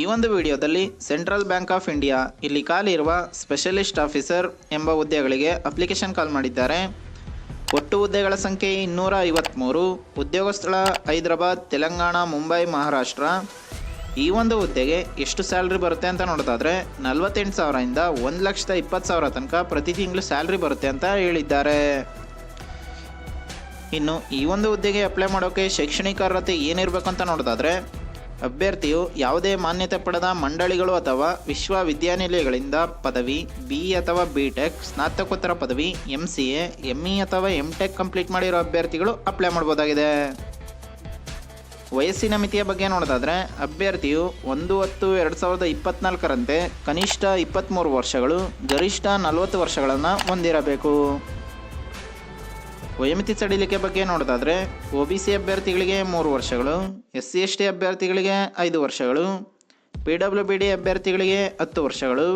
ಈ ಒಂದು ವಿಡಿಯೋದಲ್ಲಿ ಸೆಂಟ್ರಲ್ ಬ್ಯಾಂಕ್ ಆಫ್ ಇಂಡಿಯಾ ಇಲ್ಲಿ ಖಾಲಿ ಇರುವ ಸ್ಪೆಷಲಿಸ್ಟ್ ಆಫೀಸರ್ ಎಂಬ ಹುದ್ದೆಗಳಿಗೆ ಅಪ್ಲಿಕೇಶನ್ ಕಾಲ್ ಮಾಡಿದ್ದಾರೆ. ಒಟ್ಟು ಹುದ್ದೆಗಳ ಸಂಖ್ಯೆ ಇನ್ನೂರ ಐವತ್ತ್ಮೂರು ಉದ್ಯೋಗ ಸ್ಥಳ ಹೈದರಾಬಾದ್, ತೆಲಂಗಾಣ, ಮುಂಬೈ, ಮಹಾರಾಷ್ಟ್ರ. ಈ ಒಂದು ಹುದ್ದೆಗೆ ಎಷ್ಟು ಸ್ಯಾಲ್ರಿ ಬರುತ್ತೆ ಅಂತ ನೋಡೋದಾದರೆ ನಲ್ವತ್ತೆಂಟು ಸಾವಿರದಿಂದ ಒಂದು ಲಕ್ಷದ ಇಪ್ಪತ್ತು ಸಾವಿರ ತನಕ ಪ್ರತಿ ತಿಂಗಳು ಸ್ಯಾಲ್ರಿ ಬರುತ್ತೆ ಅಂತ ಹೇಳಿದ್ದಾರೆ. ಇನ್ನು ಈ ಒಂದು ಹುದ್ದೆಗೆ ಅಪ್ಲೈ ಮಾಡೋಕ್ಕೆ ಶೈಕ್ಷಣಿಕ ಅರ್ಹತೆ ಏನಿರಬೇಕು ಅಂತ ನೋಡೋದಾದ್ರೆ ಅಭ್ಯರ್ಥಿಯು ಯಾವುದೇ ಮಾನ್ಯತೆ ಪಡೆದ ಮಂಡಳಿಗಳು ಅಥವಾ ವಿಶ್ವವಿದ್ಯಾನಿಲಯಗಳಿಂದ ಪದವಿ, ಬಿ ಅಥವಾ ಬಿ ಟೆಕ್ ಸ್ನಾತಕೋತ್ತರ ಪದವಿ M C A M E ಅಥವಾ ಎಂ ಟೆಕ್ ಕಂಪ್ಲೀಟ್ ಮಾಡಿರೋ ಅಭ್ಯರ್ಥಿಗಳು ಅಪ್ಲೈ ಮಾಡ್ಬೋದಾಗಿದೆ. ವಯಸ್ಸಿನ ಮಿತಿಯ ಬಗ್ಗೆ ನೋಡೋದಾದರೆ, ಅಭ್ಯರ್ಥಿಯು ಒಂದು ಹತ್ತು ಎರಡು ಸಾವಿರದ ಇಪ್ಪತ್ನಾಲ್ಕರಂತೆ ಕನಿಷ್ಠ ಇಪ್ಪತ್ತ್ಮೂರು ವರ್ಷಗಳು, ಗರಿಷ್ಠ ನಲವತ್ತು ವರ್ಷಗಳನ್ನು ಹೊಂದಿರಬೇಕು. ವಯೋಮಿತಿ ಸಡಿಲಿಕೆ ಬಗ್ಗೆ ನೋಡೋದಾದರೆ ಒ ಬಿ ಸಿ ಅಭ್ಯರ್ಥಿಗಳಿಗೆ ಮೂರು ವರ್ಷಗಳು, ಎಸ್ ಸಿ ಎಸ್ ಟಿ ಅಭ್ಯರ್ಥಿಗಳಿಗೆ ಐದು ವರ್ಷಗಳು, ಪಿ ಡಬ್ಲ್ಯೂ ಬಿ ಡಿ ಅಭ್ಯರ್ಥಿಗಳಿಗೆ ಹತ್ತು ವರ್ಷಗಳು,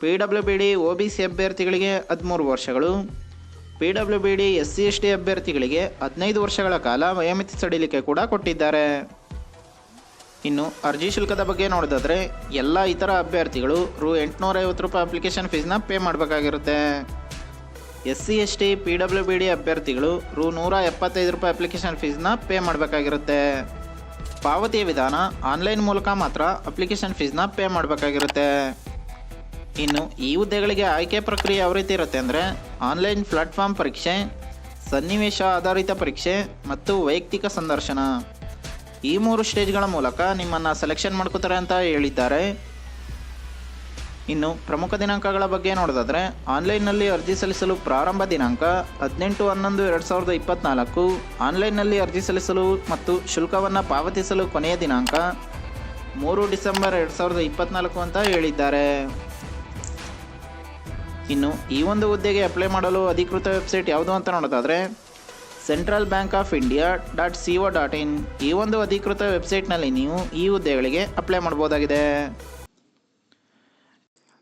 P W B D, O B C ಅಭ್ಯರ್ಥಿಗಳಿಗೆ ಹದಿಮೂರು ವರ್ಷಗಳು, P W B D, S C S T ಅಭ್ಯರ್ಥಿಗಳಿಗೆ ಹದಿನೈದು ವರ್ಷಗಳ ಕಾಲ ವಯೋಮಿತಿ ಸಡಿಲಿಕೆ ಕೂಡ ಕೊಟ್ಟಿದ್ದಾರೆ. ಇನ್ನು ಅರ್ಜಿ ಶುಲ್ಕದ ಬಗ್ಗೆ ನೋಡೋದಾದರೆ ಎಲ್ಲ ಇತರ ಅಭ್ಯರ್ಥಿಗಳು ರು ಎಂಟುನೂರೈವತ್ತು ರೂಪಾಯಿ ಅಪ್ಲಿಕೇಶನ್ ಫೀಸ್ನ pay ಮಾಡಬೇಕಾಗಿರುತ್ತೆ. S C S T P W, B D ಅಭ್ಯರ್ಥಿಗಳು ರು ನೂರ ಎಪ್ಪತ್ತೈದು ರೂಪಾಯಿ ಅಪ್ಲಿಕೇಶನ್ ಫೀಸ್ನ ಪೇ ಮಾಡಬೇಕಾಗಿರುತ್ತೆ. ಪಾವತಿಯ ವಿಧಾನ ಆನ್ಲೈನ್ ಮೂಲಕ ಮಾತ್ರ ಅಪ್ಲಿಕೇಶನ್ ಫೀಸ್ನ ಪೇ ಮಾಡಬೇಕಾಗಿರುತ್ತೆ. ಇನ್ನು ಈ ಹುದ್ದೆಗಳಿಗೆ ಆಯ್ಕೆ ಪ್ರಕ್ರಿಯೆ ಯಾವ ರೀತಿ ಇರುತ್ತೆ ಅಂದರೆ ಆನ್ಲೈನ್ ಪ್ಲಾಟ್ಫಾರ್ಮ್ ಪರೀಕ್ಷೆ, ಸನ್ನಿವೇಶ ಆಧಾರಿತ ಪರೀಕ್ಷೆ ಮತ್ತು ವೈಯಕ್ತಿಕ ಸಂದರ್ಶನ. ಈ ಮೂರು ಸ್ಟೇಜ್ಗಳ ಮೂಲಕ ನಿಮ್ಮನ್ನು ಸೆಲೆಕ್ಷನ್ ಮಾಡ್ಕೋತಾರೆ ಅಂತ ಹೇಳಿದ್ದಾರೆ. ಇನ್ನು ಪ್ರಮುಖ ದಿನಾಂಕಗಳ ಬಗ್ಗೆ ನೋಡೋದಾದರೆ ಆನ್ಲೈನ್ನಲ್ಲಿ ಅರ್ಜಿ ಸಲ್ಲಿಸಲು ಪ್ರಾರಂಭ ದಿನಾಂಕ ಹದಿನೆಂಟು ಹನ್ನೊಂದು ಎರಡು ಸಾವಿರದ ಇಪ್ಪತ್ತ್ನಾಲ್ಕು ಆನ್ಲೈನ್ನಲ್ಲಿ ಅರ್ಜಿ ಸಲ್ಲಿಸಲು ಮತ್ತು ಶುಲ್ಕವನ್ನು ಪಾವತಿಸಲು ಕೊನೆಯ ದಿನಾಂಕ ಮೂರು ಡಿಸೆಂಬರ್ ಎರಡು ಸಾವಿರದ ಇಪ್ಪತ್ತ್ನಾಲ್ಕು ಅಂತ ಹೇಳಿದ್ದಾರೆ. ಇನ್ನು ಈ ಒಂದು ಹುದ್ದೆಗೆ ಅಪ್ಲೈ ಮಾಡಲು ಅಧಿಕೃತ ವೆಬ್ಸೈಟ್ ಯಾವುದು ಅಂತ ನೋಡೋದಾದರೆ central bank of India dot C O dot in ಈ ಒಂದು ಅಧಿಕೃತ ವೆಬ್ಸೈಟ್ನಲ್ಲಿ ನೀವು ಈ ಹುದ್ದೆಗಳಿಗೆ ಅಪ್ಲೈ ಮಾಡ್ಬೋದಾಗಿದೆ